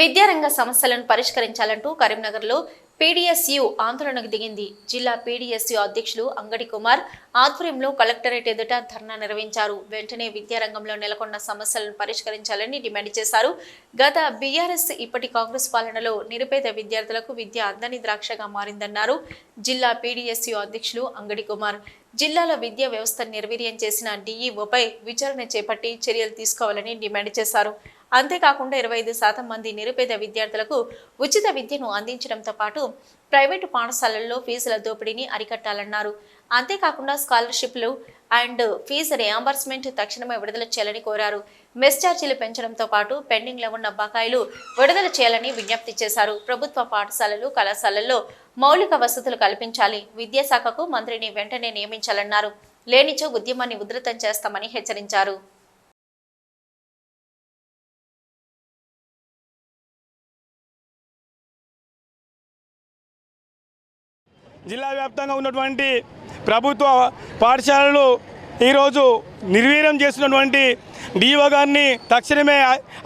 విద్యారంగ సమస్యలను పరిష్కరించాలంటూ కరీంనగర్లో పీడీఎస్యు ఆందోళనకు దిగింది. జిల్లా పీడీఎస్యు అధ్యక్షులు అంగడి కుమార్ ఆధ్వర్యంలో కలెక్టరేట్ ఎదుట ధర్నా నిర్వహించారు. వెంటనే విద్యారంగంలో నెలకొన్న సమస్యలను పరిష్కరించాలని డిమాండ్ చేశారు. గత బీఆర్ఎస్ ఇప్పటి కాంగ్రెస్ పాలనలో నిరుపేద విద్యార్థులకు విద్య అందని ద్రాక్షగా మారిందన్నారు జిల్లా పీడీఎస్యు అధ్యక్షులు అంగడి కుమార్. జిల్లాలో విద్యా వ్యవస్థను నిర్వీర్యం చేసిన డీఈఓపై విచారణ చేపట్టి చర్యలు తీసుకోవాలని డిమాండ్ చేశారు. అంతేకాకుండా ఇరవై ఐదు శాతం మంది నిరుపేద విద్యార్థులకు ఉచిత విద్యను అందించడంతో పాటు ప్రైవేటు పాఠశాలల్లో ఫీజుల దోపిడీని అరికట్టాలన్నారు. అంతేకాకుండా స్కాలర్షిప్లు అండ్ ఫీజు రియాంబర్స్మెంట్ తక్షణమే విడుదల చేయాలని కోరారు. మెస్ ఛార్జీలు పెంచడంతో పాటు పెండింగ్లో ఉన్న బకాయిలు విడుదల చేయాలని విజ్ఞప్తి చేశారు. ప్రభుత్వ పాఠశాలలు కళాశాలల్లో మౌలిక వసతులు కల్పించాలి. విద్యాశాఖకు మంత్రిని వెంటనే నియమించాలన్నారు. లేనిచో ఉద్యమాన్ని ఉధృతం చేస్తామని హెచ్చరించారు. జిల్లా వ్యాప్తంగా ఉన్నటువంటి ప్రభుత్వ పాఠశాలలు ఈరోజు నిర్వీర్యం చేస్తున్నటువంటి డిఓ గారిని తక్షణమే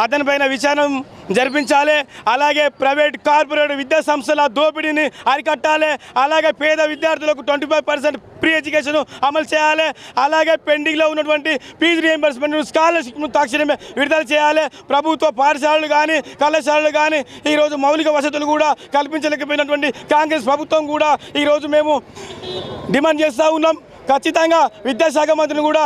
అతనిపైన విచారం జరిపించాలి. అలాగే ప్రైవేట్ కార్పొరేట్ విద్యా సంస్థల దోపిడీని అరికట్టాలి. అలాగే పేద విద్యార్థులకు twenty five percent free education అమలు చేయాలి. అలాగే పెండింగ్లో ఉన్నటువంటి ఫీజు రియంబర్స్మెంట్ స్కాలర్షిప్ను తక్షణమే విడుదల చేయాలి. ప్రభుత్వ పాఠశాలలు కానీ కళాశాలలు కానీ ఈరోజు మౌలిక వసతులు కూడా కల్పించలేకపోయినటువంటి కాంగ్రెస్ ప్రభుత్వం కూడా ఈరోజు మేము డిమాండ్ చేస్తూ ఉన్నాం. ఖచ్చితంగా విద్యాశాఖ మంత్రిని కూడా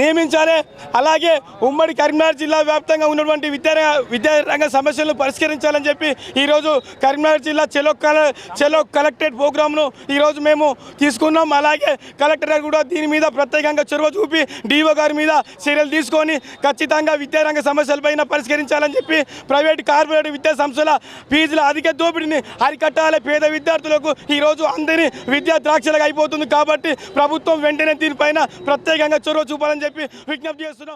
నియమించాలి. అలాగే ఉమ్మడి కరీంనగర్ జిల్లా వ్యాప్తంగా ఉన్నటువంటి విద్యా విద్యారంగ సమస్యలను పరిష్కరించాలని చెప్పి ఈరోజు కరీంనగర్ జిల్లా చెలో కల చెలో కలెక్టరేట్ ప్రోగ్రామ్ను ఈరోజు మేము తీసుకున్నాం. అలాగే కలెక్టర్ గారు కూడా దీని మీద ప్రత్యేకంగా చొరవ చూపి డిఓ గారి మీద చర్యలు తీసుకొని ఖచ్చితంగా విద్యారంగ సమస్యలపైన పరిష్కరించాలని చెప్పి ప్రైవేట్ కార్పొరేట్ విద్యా సంస్థల ఫీజుల అధిక దోపిడీని అరికట్టాలి. పేద విద్యార్థులకు ఈరోజు అందరి విద్యా ద్రాక్షలుగా అయిపోతుంది కాబట్టి ప్రభుత్వం వెంటనే దీనిపైన ప్రత్యేకంగా చొరవ చూపాలని చెప్పి విజ్ఞప్తి చేస్తున్నాం.